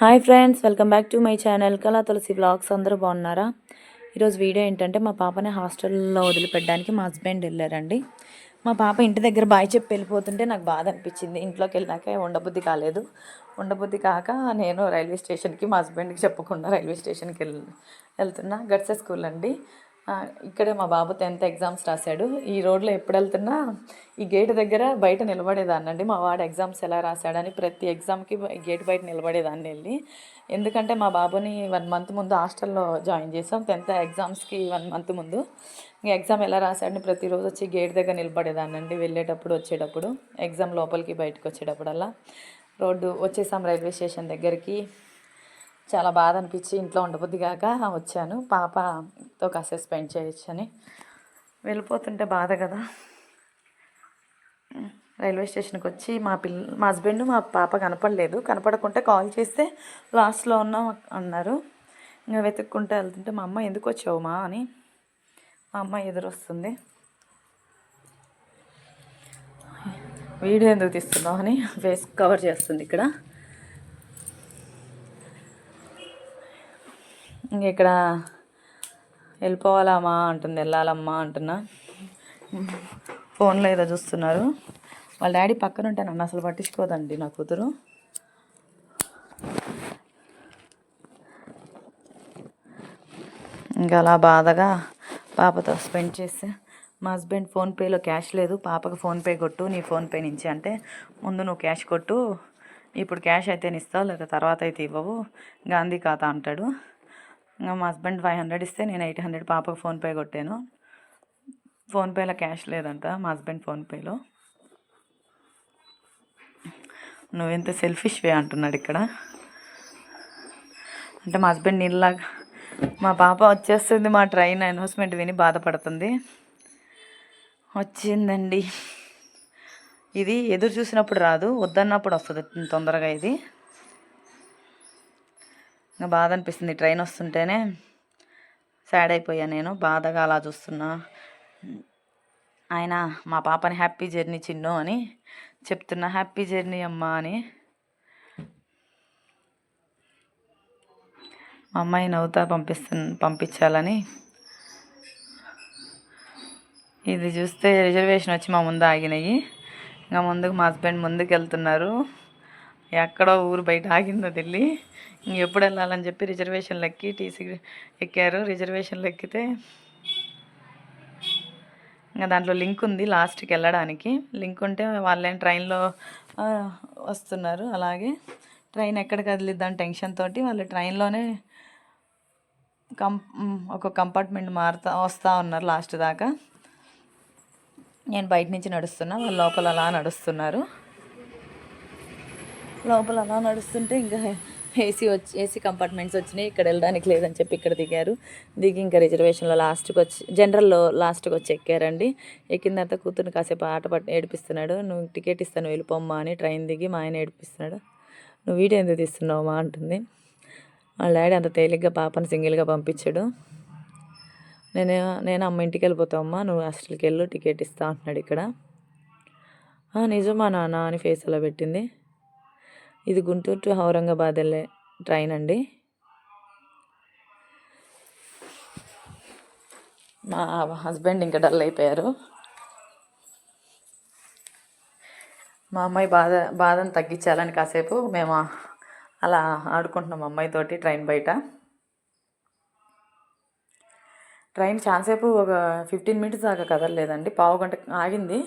Hi friends welcome back to my channel Kala Tulasi blogs అందరూ బాగున్నారా? ఈరోజు video ఏంటంటే మా పాపని హాస్టల్లో వదిలిపెట్టడానికి మా హస్బెండ్ వెళ్ళారండి. మా పాప ఇంటి దగ్గర బాయ్ చెప్పి వెళ్ళిపోతుంటే నాకు బాధ అనిపించింది. ఇంట్లోకి వెళ్ళాక ఉండబుద్ధి కాలేదు. ఉండబుద్ధి కాక నేను రైల్వే స్టేషన్కి మా హస్బెండ్కి చెప్పకుండా రైల్వే స్టేషన్కి వెళ్ వెళ్తున్నా. గడ్స స్కూల్ అండి. ఇక్కడే మా బాబు టెన్త్ ఎగ్జామ్స్ రాశాడు. ఈ రోడ్లో ఎప్పుడు వెళ్తున్నా ఈ గేట్ దగ్గర బయట నిలబడేదాన్నండి. మా వాడు ఎగ్జామ్స్ ఎలా రాశాడని ప్రతి ఎగ్జామ్కి గేట్ బయట నిలబడేదాన్ని వెళ్ళి. ఎందుకంటే మా బాబుని వన్ మంత్ ముందు హాస్టల్లో జాయిన్ చేసాం టెన్త్ ఎగ్జామ్స్కి వన్ మంత్ ముందు. ఇంకా ఎగ్జామ్ ఎలా రాశాడని ప్రతిరోజు వచ్చి గేట్ దగ్గర నిలబడేదాన్నండి. వెళ్ళేటప్పుడు వచ్చేటప్పుడు ఎగ్జామ్ లోపలికి బయటకు వచ్చేటప్పుడల్లా. రోడ్డు వచ్చేసాం రైల్వే స్టేషన్ దగ్గరికి. చాలా బాధ అనిపించి ఇంట్లో ఉండబుద్ది కాక వచ్చాను. పాప తో కాసేపు స్పెండ్ చేయొచ్చని వెళ్ళిపోతుంటే బాధ కదా. రైల్వే స్టేషన్కి వచ్చి మా పిల్ల మా హస్బెండ్ మా పాప కనపడలేదు. కనపడకుంటే కాల్ చేస్తే లాస్ట్లో ఉన్నాం అన్నారు. ఇంకా వెతుక్కుంటూ వెళ్తుంటే మా అమ్మ ఎందుకు వచ్చావు మా అని మా అమ్మ ఎదురొస్తుంది. వీడియో ఎందుకు తీస్తున్నావు? అని ఫేస్ కవర్ చేస్తుంది ఇక్కడ. ఇంక ఇక్కడ వెళ్ళిపోవాలమ్మా అంటుంది వెళ్ళాలమ్మా అంటున్నా. ఫోన్లో ఏదో చూస్తున్నారు. వాళ్ళ డాడీ పక్కన ఉంటే నన్ను అసలు పట్టించుకోదండి నా కూతురు. ఇంకా అలా బాధగా పాపతో స్పెండ్ చేసి మా హస్బెండ్ ఫోన్పేలో క్యాష్ లేదు. పాపకు ఫోన్పే కొట్టు నీ ఫోన్పే నుంచి అంటే ముందు నువ్వు క్యాష్ కొట్టు ఇప్పుడు క్యాష్ అయితే ఇస్తావు లేదా తర్వాత అయితే ఇవ్వవు. గాంధీ ఖాతా అంటాడు. ఇంకా మా హస్బెండ్ ఫైవ్ హండ్రెడ్ ఇస్తే నేను ఎయిట్ హండ్రెడ్ పాపకు ఫోన్పే కొట్టాను. ఫోన్పేలో క్యాష్ లేదంట మా హస్బెండ్ ఫోన్పేలో నువ్వెంత సెల్ఫిష్ వే అంటున్నాడు ఇక్కడ. అంటే మా హస్బెండ్ నీళ్ళలాగా మా పాప వచ్చేస్తుంది మా ట్రైన్ అనౌన్స్మెంట్ విని బాధపడుతుంది. వచ్చిందండి. ఇది ఎదురు చూసినప్పుడు రాదు వద్దన్నప్పుడు వస్తుంది తొందరగా ఇది. ఇంకా బాధ అనిపిస్తుంది ట్రైన్ వస్తుంటేనే సాడ్ అయిపోయా నేను. బాధగా అలా చూస్తున్నా. ఆయన మా పాపని హ్యాపీ జర్నీ చిన్ను అని చెప్తున్నా. హ్యాపీ జర్నీ అమ్మా అని. మా అమ్మాయి నవ్వుతా పంపిస్తు పంపించాలని. ఇది చూస్తే రిజర్వేషన్ వచ్చి మా ముందు ఆగినాయి. ఇంకా ముందుకు మా హస్బెండ్ ముందుకు వెళ్తున్నారు ఎక్కడో ఊరు బయట ఆగిందో తెలియ ఎప్పుడు వెళ్ళాలని చెప్పి రిజర్వేషన్లు ఎక్కి టీసీ ఎక్కారు. రిజర్వేషన్లు ఎక్కితే ఇంకా దాంట్లో లింక్ ఉంది లాస్ట్కి వెళ్ళడానికి. లింక్ ఉంటే వాళ్ళేం ట్రైన్లో వస్తున్నారు. అలాగే ట్రైన్ ఎక్కడ కదిలిద్దాం టెన్షన్ తోటి వాళ్ళు ట్రైన్లోనే కం ఒక కంపార్ట్మెంట్ మారుతా వస్తూ ఉన్నారు లాస్ట్ దాకా. నేను బయట నుంచి నడుస్తున్నా వాళ్ళు లోపల అలా నడుస్తున్నారు. లోపల అలా నడుస్తుంటే ఇంకా ఏసీ వచ్చి ఏసీ కంపార్ట్మెంట్స్ వచ్చినాయి. ఇక్కడ వెళ్ళడానికి లేదని చెప్పి ఇక్కడ దిగారు. దిగి ఇంకా రిజర్వేషన్లో లాస్ట్కి వచ్చి జనరల్లో లాస్ట్కి వచ్చి ఎక్కారండి. ఎక్కిన తర్వాత కూతురుని కాసేపు ఆట పట్టి ఏడిపిస్తున్నాడు. నువ్వు టికెట్ ఇస్తాను వెళ్ళిపోమ్మా అని ట్రైన్ దిగి మా ఆయన ఏడిపిస్తున్నాడు. నువ్వు వీడియో ఎందుకు తీస్తున్నావు మా అంటుంది. వాళ్ళ డాడీ అంత తేలిగ్గా పాపని సింగిల్గా పంపించాడు. నేను నేను అమ్మ ఇంటికి వెళ్ళిపోతావమ్మా నువ్వు హాస్టల్కి వెళ్ళు టికెట్ ఇస్తా అంటున్నాడు ఇక్కడ. నిజమా నాన్న అని ఫేస్ అలా పెట్టింది. ఇది గుంటూరు టు ఔరంగాబాద్ వెళ్ళే ట్రైన్ అండి. మా హస్బెండ్ ఇంకా డల్ అయిపోయారు. మా అమ్మాయి బాధ బాధను తగ్గించాలని కాసేపు మేము అలా ఆడుకుంటున్నాం అమ్మాయితోటి ట్రైన్ బయట. ట్రైన్ చాలాసేపు ఒక ఫిఫ్టీన్ మినిట్స్ దాకా కదలలేదండి. పావు గంట ఆగింది.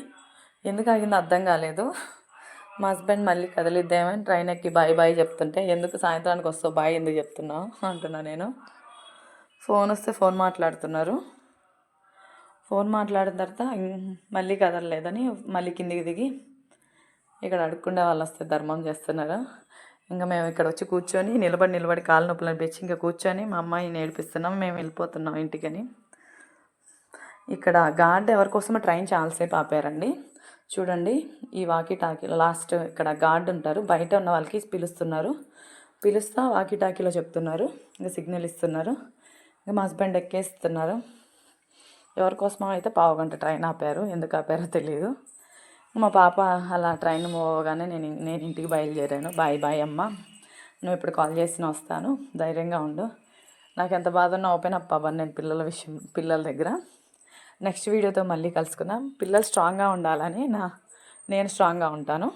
ఎందుకు ఆగిందో అర్థం కాలేదు. మా హస్బెండ్ మళ్ళీ కదిలిద్దామని ట్రైన్ ఎక్కి బాయ్ బాయ్ చెప్తుంటే ఎందుకు సాయంత్రానికి వస్తావు? బాయ్ ఎందుకు చెప్తున్నావు? అంటున్నా నేను. ఫోన్ వస్తే ఫోన్ మాట్లాడుతున్నారు. ఫోన్ మాట్లాడిన తర్వాత ఇం- మళ్ళీ కదలలేదని మళ్ళీ కిందికి దిగి ఇక్కడ అడుక్కుండే వాళ్ళు వస్తే ధర్మం చేస్తున్నారు? ఇంకా మేము ఇక్కడ వచ్చి కూర్చొని నిలబడి నిలబడి కాలు నొప్పులు అనిపించి ఇంకా కూర్చొని మా అమ్మాయిని ఏడిపిస్తున్నాం మేము వెళ్ళిపోతున్నాం ఇంటికని. ఇక్కడ గార్డ్ ఎవరికోసమో ట్రైన్ చాలాసేపు ఆపారండి. చూడండి ఈ వాకిటాకి లాస్ట్ ఇక్కడ గార్డ్ ఉంటారు. బయట ఉన్న వాళ్ళకి పిలుస్తున్నారు. పిలుస్తా వాకీ టాకీలో చెప్తున్నారు. ఇంకా సిగ్నల్ ఇస్తున్నారు. ఇంకా మా హస్బెండ్ ఎక్కేస్తున్నారు. ఎవరికోసమో అయితే పావు గంట ట్రైన్ ఆపారు. ఎందుకు ఆపారో తెలియదు మా పాప అలా ట్రైన్ పోగానే నేను నేను ఇంటికి బయలుదేరాను. బాయ్ బాయ్ అమ్మ. నువ్వు ఇప్పుడు కాల్ చేసిన వస్తాను. ధైర్యంగా ఉండు. నాకు ఎంత బాధ ఉన్నా ఓపెన్ అప్ అవ్వను నేను పిల్లల విషయం పిల్లల దగ్గర. నెక్స్ట్ వీడియోతో మళ్ళీ కలుసుకుందాం. పిల్లలు స్ట్రాంగ్గా ఉండాలని నా నేను స్ట్రాంగ్గా ఉంటాను.